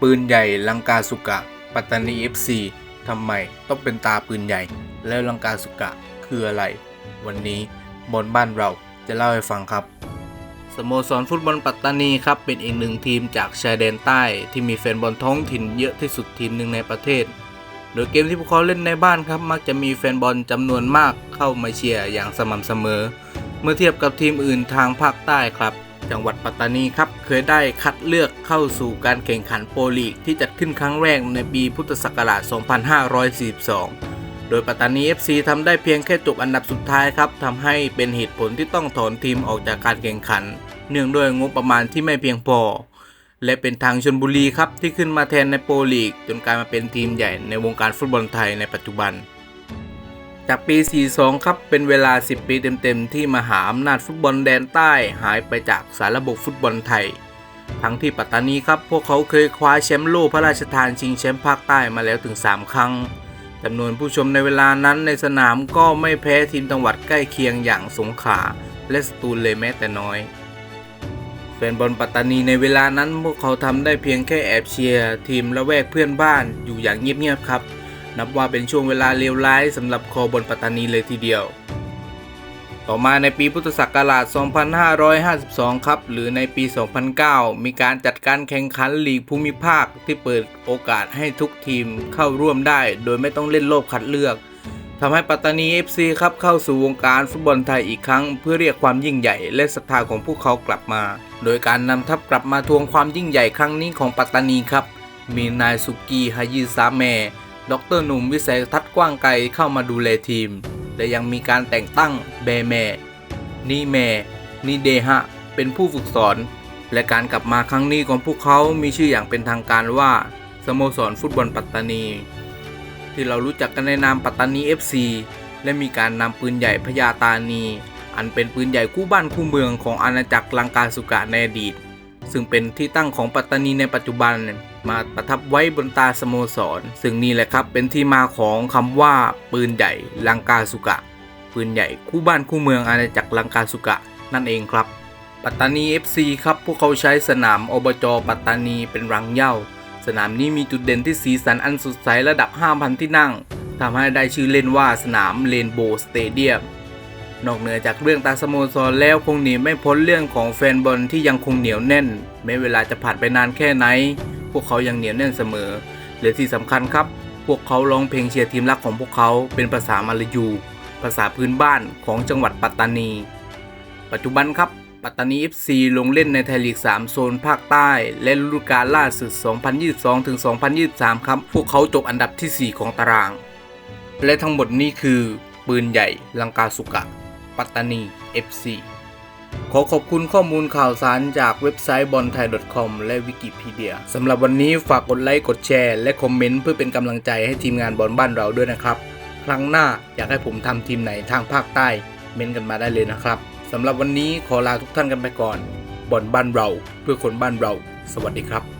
ปืนใหญ่ลังกาสุกะ ปัตตานี FC ทำไมต้องเป็นตาปืนใหญ่ แล้วลังกาสุกะคืออะไร วันนี้บนบ้านเราจะเล่าให้ฟังครับ สโมสรฟุตบอลปัตตานีครับ เป็นอีกหนึ่งทีมจากชายแดนใต้ที่มีแฟนบอลท้องถิ่นเยอะที่สุดทีมหนึ่งในประเทศ โดยเกมที่พวกเขาเล่นในบ้านครับ มักจะมีแฟนบอลจำนวนมากเข้ามาเชียร์อย่างสม่ำเสมอ เมื่อเทียบกับทีมอื่นทางภาคใต้ครับ จังหวัดปัตตานีครับ เคยได้คัดเลือกเข้าสู่การแข่งขันโปรลีกที่จัดขึ้นครั้งแรกในปีพุทธศักราช 2542 โดยปัตตานี FC ทำได้เพียงแค่จบอันดับสุดท้ายครับทำให้เป็นเหตุผลที่ต้องถอนทีมออกจากการแข่งขัน เนื่องด้วยงบประมาณที่ไม่เพียงพอ และเป็นทางชนบุรีครับที่ขึ้นมาแทนในโปรลีก จนกลายมาเป็นทีมใหญ่ในวงการฟุตบอลไทยในปัจจุบัน จากปี 42 ครับ เป็นเวลา 10 ปีเต็มๆ ที่มหาอำนาจฟุตบอลแดนใต้หายไปจากสารระบบฟุตบอลไทย ทั้งที่ปัตตานีครับ พวกเขาเคยคว้าแชมป์โลกพระราชทานชิงแชมป์ภาคใต้มาแล้วถึง 3 ครั้งจำนวนผู้ชมในเวลานั้นในสนามก็ไม่แพ้ทีมจังหวัดใกล้เคียงอย่างสงขลาและสตูลเลยแม้แต่น้อยแฟนบอลปัตตานีในเวลานั้นพวกเขาทำได้เพียงแค่แอบเชียร์ทีมละแวกเพื่อนบ้านอยู่อย่างเงียบๆครับ นับว่าเป็นช่วงเวลาเลวร้ายสำหรับคอบอลปัตตานีเลยทีเดียว ต่อมาในปีพุทธศักราช 2552 ครับ หรือในปี 2009 มีการจัดการแข่งขันลีกภูมิภาคที่เปิดโอกาสให้ทุกทีมเข้าร่วมได้ โดยไม่ต้องเล่นโลกคัดเลือกทำให้ปัตตานี FC ครับเข้าสู่วงการฟุตบอลไทยอีกครั้ง เพื่อเรียกความยิ่งใหญ่และศรัทธาของพวกเขากลับมา โดยการนำทัพกลับมาทวงความยิ่งใหญ่ครั้งนี้ของปัตตานีครับ มีนายสุกีฮายิซาเม ดรหนุ่มวิสัยทัศน์กว้างไกลเข้ามาดูแลทีม และยังมีการแต่งตั้งเบแมนีแมนีเดฮะ เป็นผู้ฝึกสอน และการกลับมาครั้งนี้ของพวกเขามีชื่ออย่างเป็นทางการว่าสโมสรฟุตบอลปัตตานี ที่เรารู้จักกันในนามปัตตานี FC และมีการนำปืนใหญ่พญาตานี อันเป็นปืนใหญ่คู่บ้านคู่เมืองของอาณาจักรลังกาสุกะในอดีต ซึ่งเป็นที่ตั้งของปัตตานีในปัจจุบันมาประทับไว้บนตาสโมสร ซึ่งนี่แหละครับเป็นที่มาของคำว่าปืนใหญ่ลังกาสุกะ ปืนใหญ่คู่บ้านคู่เมืองอาณาจักรลังกาสุกะนั่นเองครับ ปัตตานี FC ครับพวกเขาใช้สนามอบจปัตตานีเป็นรังเหย้าสนามนี้มีจุดเด่นที่สีสันอันสดใสระดับ 5,000 ที่นั่งทำให้ได้ชื่อเล่นว่าสนามเลนโบว์สเตเดียม นอกเหนือจากเรื่องตาสโมสรแล้วคงหนีไม่พ้นเรื่องของแฟนบอลที่ยังคงเหนียวแน่น แม้เวลาจะผ่านไปนานแค่ไหน พวกเขายังเหนียวแน่นเสมอและที่สำคัญครับ พวกเขาร้องเพลงเชียร์ทีมรักของพวกเขาเป็นภาษามาลายู ภาษาพื้นบ้านของจังหวัดปัตตานี ปัจจุบันครับปัตตานี FC ลงเล่นในไทยลีก 3 โซนภาคใต้ และฤดูกาลล่าสุด 2022-2023 ครับ พวกเขาจบอันดับที่ 4 ของตาราง และทั้งหมดนี้คือ ปืนใหญ่ ลังกาสุกะ ปัตตานี FC ขอขอบคุณข้อมูลข่าวสารจากเว็บไซต์บอลไทย .com และวิกิพีเดียสำหรับวันนี้ฝากกดไลค์กดแชร์และคอมเมนต์เพื่อเป็นกำลังใจให้ทีมงานบอลบ้านเราด้วยนะครับ ครั้งหน้าอยากให้ผมทำทีมไหนทางภาคใต้เม้นต์กันมาได้เลยนะครับสำหรับวันนี้ขอลาทุกท่านกันไปก่อนบอลบ้านเรา เพื่อคนบ้านเรา สวัสดีครับ